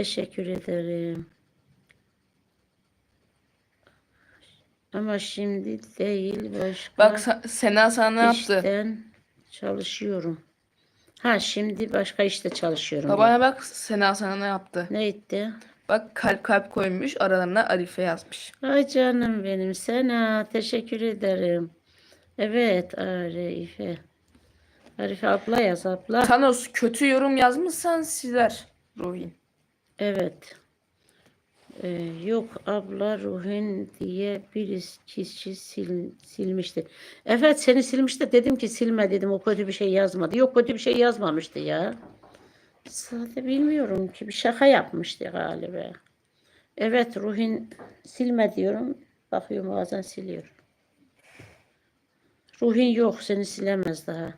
Teşekkür ederim. Ama şimdi değil başka Bak Sa- Sena sana ne yaptı? işten çalışıyorum. Ha şimdi başka işte çalışıyorum. Babana bak Sena sana ne yaptı? Ne etti? Bak kalp kalp koymuş aralarına Arife yazmış. Ay canım benim sana teşekkür ederim. Evet Arife. Arife abla yaz abla. Thanos kötü yorum yazmışsan siler Ruhin. Evet. Ee, yok abla Ruhin diye bir kişi sil, silmişti. Evet seni silmişti. Dedim ki silme dedim. O kötü bir şey yazmadı. Yok kötü bir şey yazmamıştı ya. Sadece bilmiyorum ki bir şaka yapmıştı galiba. Evet Ruhin silme diyorum. Bakıyorum bazen siliyor. Ruhin yok seni silemez daha.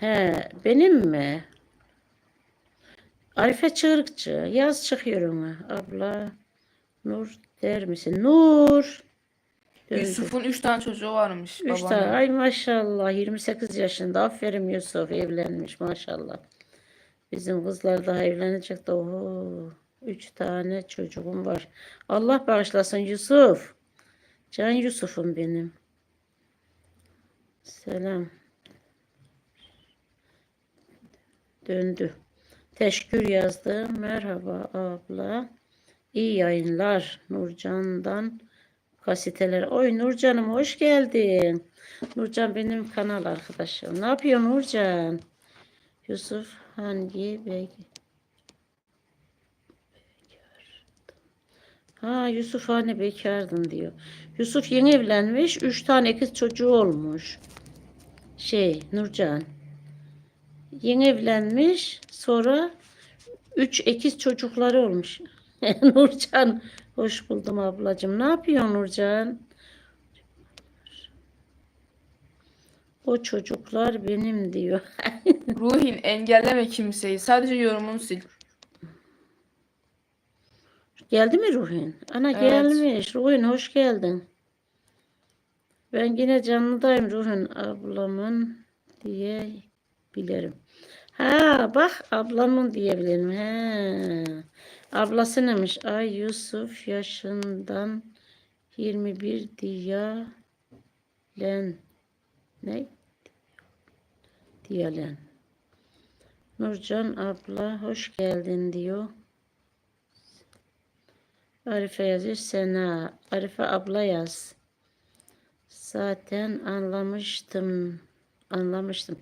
He, benim mi? Arife Çığırıkçı. Yaz çıkıyorum? Abla Nur der misin? Nur. Yusuf'un 3 tane çocuğu varmış. Üç babaanne. tane. Ay maşallah 28 yaşında. Aferin Yusuf evlenmiş maşallah. Bizim kızlar daha evlenecek de oho. Üç tane çocuğum var. Allah bağışlasın Yusuf. Can Yusuf'um benim. Selam. Döndü. Teşekkür yazdı. Merhaba abla. İyi yayınlar. Nurcan'dan kasiteler. Oy Nurcan'ım hoş geldin. Nurcan benim kanal arkadaşım. Ne yapıyor Nurcan? Yusuf hangi bey? Ha Yusuf hani bekardın diyor. Yusuf yeni evlenmiş. Üç tane kız çocuğu olmuş. Şey Nurcan. Yeni evlenmiş. Sonra üç ekiz çocukları olmuş. Nurcan hoş buldum ablacığım. Ne yapıyorsun Nurcan? O çocuklar benim diyor. Ruhin engelleme kimseyi. Sadece yorumunu sil. Geldi mi Ruhin? Ana Evet. gelmiş. Ruhin hoş geldin. Ben yine canlıdayım Ruhin ablamın diye bilirim. Ha bak ablamın diyebilirim. He. Ablasıymış. Ay Yusuf yaşından 21 diyalen. Ne? Diyalen. Nurcan abla hoş geldin diyor. Arife yazıyor. Sena. Arife abla yaz. Zaten anlamıştım. Anlamıştım.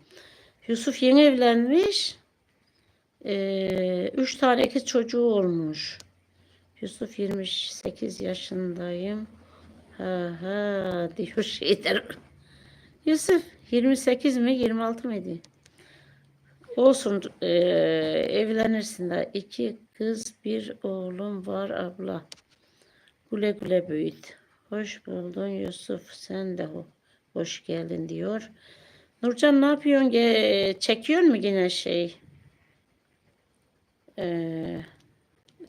Yusuf yeni evlenmiş. Ee, üç tane kız çocuğu olmuş. Yusuf 28 yaşındayım. Ha ha diyor şeyler. Yusuf 28 mi 26 mıydı? Olsun eee, evlenirsin de iki kız bir oğlum var abla. Güle güle büyüt. Hoş buldun Yusuf sen de ho- hoş geldin diyor. Nurcan ne yapıyorsun? Ge- çekiyor mu yine şey? Eee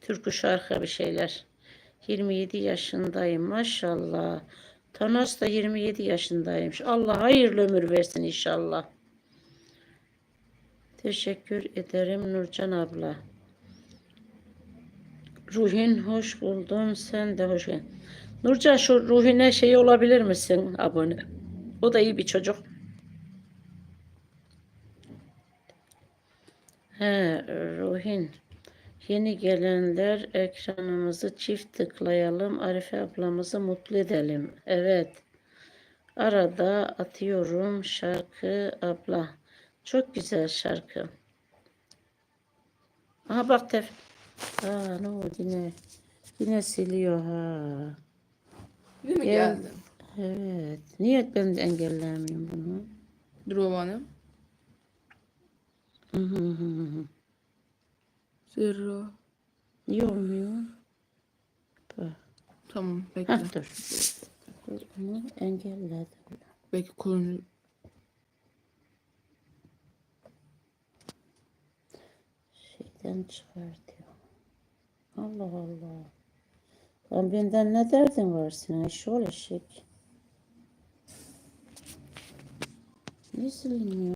türkü şarkı bir şeyler. 27 yaşındayım maşallah. Tanas da 27 yaşındaymış. Allah hayırlı ömür versin inşallah. Teşekkür ederim Nurcan abla. Ruhin hoş buldun. Sen de hoş geldin. Nurcan şu Ruhin'e şey olabilir misin abone? O da iyi bir çocuk. He Ruhin. Yeni gelenler ekranımızı çift tıklayalım. Arife ablamızı mutlu edelim. Evet. Arada atıyorum şarkı abla. Çok güzel şarkı. Aha bak tef. Aa ne oldu yine. Yine siliyor ha. Değil mi Gel. geldi? Evet. Niye ben engellemiyorum bunu? Dur babaannem. Zero. Niye olmuyor? Tamam bekle. Ha dur. Bunu engelledim. Bekle kolunu. Şeyden çıkartıyor. Allah Allah. Lan benden ne derdin var senin? Şöyle eşek. Ne siliniyor?